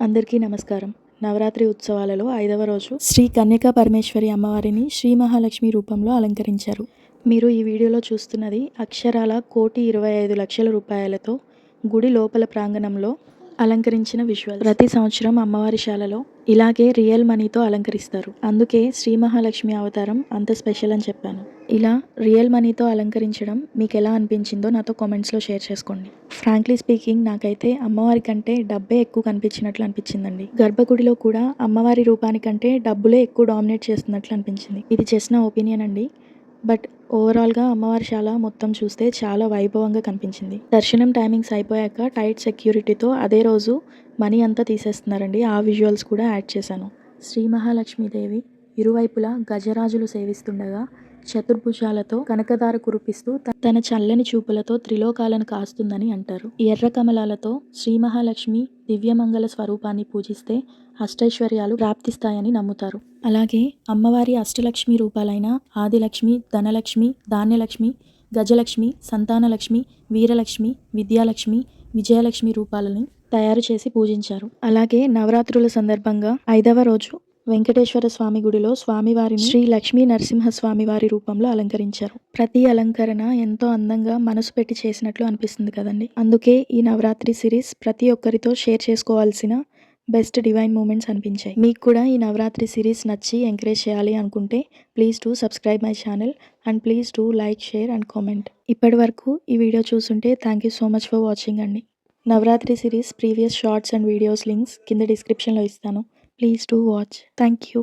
అందరికీ నమస్కారం. నవరాత్రి ఉత్సవాలలో ఐదవ రోజు శ్రీ కన్యకా పరమేశ్వరి అమ్మవారిని శ్రీ మహాలక్ష్మి రూపంలో అలంకరించారు. మీరు ఈ వీడియోలో చూస్తున్నది అక్షరాల కోటి ఇరవై ఐదు లక్షల రూపాయలతో గుడి లోపల ప్రాంగణంలో అలంకరించిన విజువల్ ప్రతి సంవత్సరం అమ్మవారి శాలలో ఇలాగే రియల్ మనీతో అలంకరిస్తారు. అందుకే శ్రీ మహాలక్ష్మి అవతారం అంత స్పెషల్ అని చెప్పాను. ఇలా రియల్ మనీతో అలంకరించడం మీకు ఎలా అనిపించిందో నాతో కామెంట్స్లో షేర్ చేసుకోండి. ఫ్రాంక్లీ స్పీకింగ్ నాకైతే అమ్మవారి కంటే డబ్బే ఎక్కువ కనిపించినట్లు అనిపించిందండి. గర్భగుడిలో కూడా అమ్మవారి రూపానికంటే డబ్బులే ఎక్కువ డామినేట్ చేస్తున్నట్లు అనిపించింది. ఇది చేసిన ఒపీనియన్ అండి. బట్ ఓవరాల్గా అమ్మవారి శాల మొత్తం చూస్తే చాలా వైభవంగా కనిపించింది. దర్శనం టైమింగ్స్ అయిపోయాక టైట్ సెక్యూరిటీతో అదే రోజు మనీ అంతా తీసేస్తున్నారండి. ఆ విజువల్స్ కూడా యాడ్ చేశాను. శ్రీ మహాలక్ష్మీదేవి ఇరువైపులా గజరాజులు సేవిస్తుండగా చతుర్భుజాలతో కనకదార కురిపిస్తూ తన చల్లని చూపులతో త్రిలోకాలను కాస్తుందని అంటారు. ఎర్ర కమలాలతో శ్రీ మహాలక్ష్మి దివ్యమంగళ స్వరూపాన్ని పూజిస్తే అష్టైశ్వర్యాలు ప్రాప్తిస్తాయని నమ్ముతారు. అలాగే అమ్మవారి అష్టలక్ష్మి రూపాలైన ఆదిలక్ష్మి ధనలక్ష్మి ధాన్యలక్ష్మి గజలక్ష్మి సంతానలక్ష్మి వీరలక్ష్మి విద్యాలక్ష్మి విజయలక్ష్మి రూపాలని తయారు చేసి పూజించారు. అలాగే నవరాత్రుల సందర్భంగా ఐదవ రోజు వెంకటేశ్వర స్వామి గుడిలో స్వామివారిని శ్రీ లక్ష్మీ నరసింహస్వామి వారి రూపంలో అలంకరించారు. ప్రతి అలంకరణ ఎంతో అందంగా మనసు పెట్టి చేసినట్లు అనిపిస్తుంది కదండి. అందుకే ఈ నవరాత్రి సిరీస్ ప్రతి ఒక్కరితో షేర్ చేసుకోవాల్సిన బెస్ట్ డివైన్ మూమెంట్స్ అనిపించాయి. మీకు కూడా ఈ నవరాత్రి సిరీస్ నచ్చి ఎంకరేజ్ చేయాలి అనుకుంటే please to subscribe my channel and please to like share and comment. ఇప్పటి వరకు ఈ వీడియో చూసుంటే thank you so much for watching అండి. Navratri series previous shorts and videos links కింద డిస్క్రిప్షన్లో ఇస్తాను. Please to watch thank you